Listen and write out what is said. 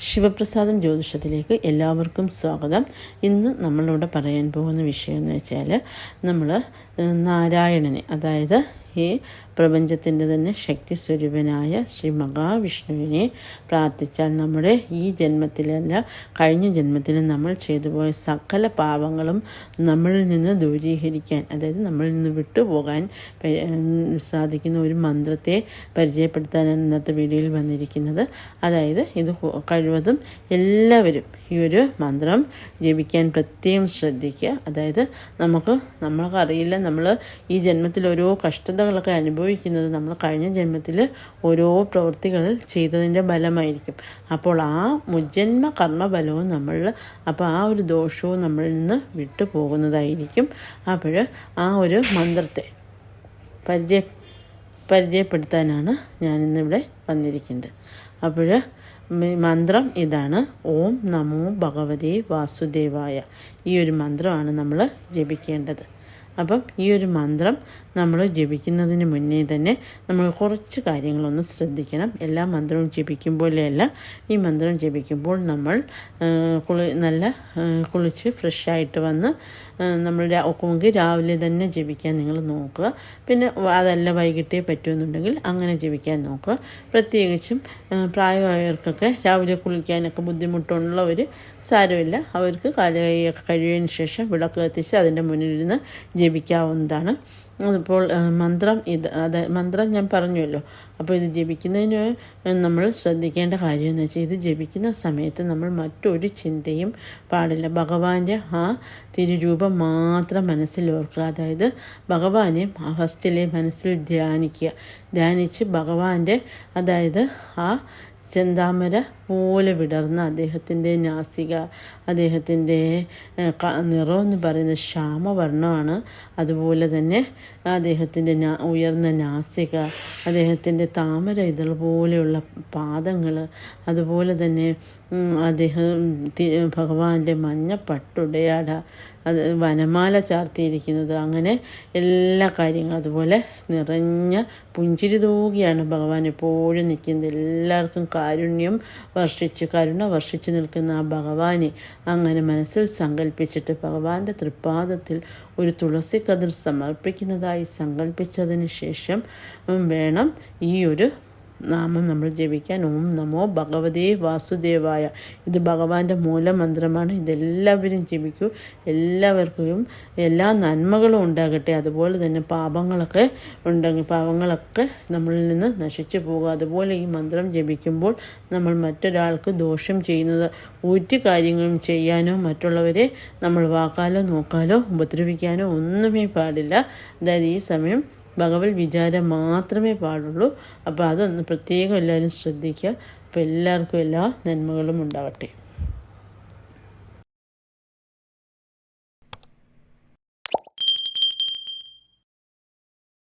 ശിവപ്രസാദം ജ്യോതിഷത്തിലേക്ക് എല്ലാവർക്കും സ്വാഗതം. ഇന്ന് നമ്മളിവിടെ പറയാൻ പോകുന്ന വിഷയം എന്ന് വെച്ചാൽ നമ്മൾ നാരായണനെ അതായത് ഈ പ്രപഞ്ചത്തിന്റെ തന്നെ ശക്തി സ്വരൂപനായ ശ്രീ മഹാവിഷ്ണുവിനെ പ്രാർത്ഥിച്ചാൽ നമ്മുടെ ഈ ജന്മത്തിലല്ല കഴിഞ്ഞ ജന്മത്തിൽ നമ്മൾ ചെയ്തു പോയ സകല പാപങ്ങളും നമ്മളിൽ നിന്ന് ദൂരീകരിക്കാൻ അതായത് നമ്മളിൽ നിന്ന് വിട്ടുപോകാൻ സാധിക്കുന്ന ഒരു മന്ത്രത്തെ പരിചയപ്പെടുത്താനാണ് ഇന്നത്തെ വീഡിയോയിൽ വന്നിരിക്കുന്നത്. അതായത് ഇത് കഴിവതും എല്ലാവരും ഈ ഒരു മന്ത്രം ജപിക്കാൻ പ്രത്യേകം ശ്രദ്ധിക്കുക. അതായത് നമുക്ക് നമ്മൾക്കറിയില്ല നമ്മൾ ഈ ജന്മത്തിൽ ഓരോ കഷ്ടതകളൊക്കെ അനുഭവിക്കുന്നത് നമ്മൾ കഴിഞ്ഞ ജന്മത്തിൽ ഓരോ പ്രവൃത്തികൾ ചെയ്തതിന്റെ ഫലമായിരിക്കും. അപ്പോൾ ആ മുജ്ജന്മ കർമ്മബലവും നമ്മൾ അപ്പോൾ ആ ഒരു ദോഷവും നമ്മളിൽ നിന്ന് വിട്ടു പോകുന്നതായിരിക്കും. അപ്പോൾ ആ ഒരു മന്ത്രത്തെ പരിചയ പരിചയപ്പെടുത്താനാണ് ഞാനിന്നിവിടെ വന്നിരിക്കുന്നത്. അപ്പോൾ മന്ത്രം ഇതാണ്. ഓം നമോ ഭഗവതേ വാസുദേവായ. ഈ ഒരു മന്ത്രമാണ് നമ്മൾ ജപിക്കേണ്ടത്. അപ്പം ഈ ഒരു മന്ത്രം നമ്മൾ ജപിക്കുന്നതിന് മുന്നേ തന്നെ നമ്മൾ കുറച്ച് കാര്യങ്ങളൊന്ന് ശ്രദ്ധിക്കണം. എല്ലാ മന്ത്രവും ജപിക്കുമ്പോഴല്ല ഈ മന്ത്രം ജപിക്കുമ്പോൾ നമ്മൾ കുളി നല്ല കുളിച്ച് ഫ്രഷായിട്ട് വന്ന് നമ്മൾ ഒക്കുമെങ്കിൽ രാവിലെ തന്നെ ജപിക്കാൻ നിങ്ങൾ നോക്കുക. പിന്നെ അതല്ല വൈകിട്ടേ പറ്റുമെന്നുണ്ടെങ്കിൽ അങ്ങനെ ജപിക്കാൻ നോക്കുക. പ്രത്യേകിച്ചും പ്രായമായവർക്കൊക്കെ രാവിലെ കുളിക്കാനൊക്കെ ബുദ്ധിമുട്ടുള്ളവർ സാരമില്ല. അവർക്ക് കാലുകൈയൊക്കെ കഴിയുന്നതിന് ശേഷം വിളക്ക് കത്തിച്ച് അതിന്റെ മുന്നിലിരുന്ന് ജപിക്കാവുന്നതാണ്. അപ്പോൾ മന്ത്രം ഇത് അത് മന്ത്രം ഞാൻ പറഞ്ഞുവല്ലോ. അപ്പോൾ ഇത് ജപിക്കുന്നതിന് നമ്മൾ ശ്രദ്ധിക്കേണ്ട കാര്യം എന്ന് വെച്ചാൽ ഇത് ജപിക്കുന്ന സമയത്ത് നമ്മൾ മറ്റൊരു ചിന്തയും പാടില്ല. ഭഗവാന്റെ ആ തിരുരൂപം മാത്രം മനസ്സിൽ ഓർക്കുക. അതായത് ഭഗവാനെ ഫസ്റ്റിലെ മനസ്സിൽ ധ്യാനിക്കുക. ധ്യാനിച്ച് ഭഗവാന്റെ അതായത് ആ ചെന്താമര പോലെ വിടർന്ന അദ്ദേഹത്തിന്റെ നാസിക അദ്ദേഹത്തിന്റെ നിറം എന്ന് പറയുന്നത് ശ്യാമവർണമാണ്. അതുപോലെ തന്നെ അദ്ദേഹത്തിന്റെ ഉയർന്ന നാസിക അദ്ദേഹത്തിന്റെ താമര ഇതൾ പോലെയുള്ള പാദങ്ങൾ അതുപോലെ തന്നെ അദ്ദേഹം ഭഗവാന്റെ മഞ്ഞ പട്ടുടയാട അത് വനമാല ചാർത്തിയിരിക്കുന്നത്. അങ്ങനെ എല്ലാ കാര്യങ്ങളും അതുപോലെ നിറഞ്ഞ പുഞ്ചിരി തൂകിയാണ് ഭഗവാൻ എപ്പോഴും നിൽക്കുന്നത്. എല്ലാവർക്കും കാരുണ്യം വർഷിച്ച് കരുണ വർഷിച്ച് നിൽക്കുന്ന ആ ഭഗവാനെ അങ്ങനെ മനസ്സിൽ സങ്കല്പിച്ചിട്ട് ഭഗവാന്റെ തൃപ്പാദത്തിൽ ഒരു തുളസി കതിർ സമർപ്പിക്കുന്നതായി സങ്കല്പിച്ചതിന് ശേഷം വേണം ഈ ഒരു നാമം നമ്മൾ ജപിക്കാൻ. ഓം നമോ ഭഗവതേ വാസുദേവായ. ഇത് ഭഗവാന്റെ മൂലമന്ത്രമാണ്. ഇതെല്ലാവരും ജപിക്കൂ. എല്ലാവർക്കും എല്ലാ നന്മകളും ഉണ്ടാകട്ടെ. അതുപോലെ തന്നെ പാപങ്ങളൊക്കെ ഉണ്ടെങ്കിൽ പാപങ്ങളൊക്കെ നമ്മളിൽ നിന്ന് നശിച്ചു പോകുക അതുപോലെ ഈ മന്ത്രം ജപിക്കുമ്പോൾ നമ്മൾ മറ്റൊരാൾക്ക് ദോഷം ചെയ്യുന്നത് ഒരു കാര്യങ്ങളും ചെയ്യാനോ മറ്റുള്ളവരെ നമ്മൾ വാക്കാലോ നോക്കാലോ ഉപദ്രവിക്കാനോ ഒന്നുമേ പാടില്ല. അതായത് ഈ സമയം ഭഗവത് വിചാരം മാത്രമേ പാടുള്ളൂ. അപ്പോൾ അതൊന്ന് പ്രത്യേകം എല്ലാവരും ശ്രദ്ധിക്കുക. അപ്പോൾ എല്ലാവർക്കും എല്ലാ നന്മകളും ഉണ്ടാകട്ടെ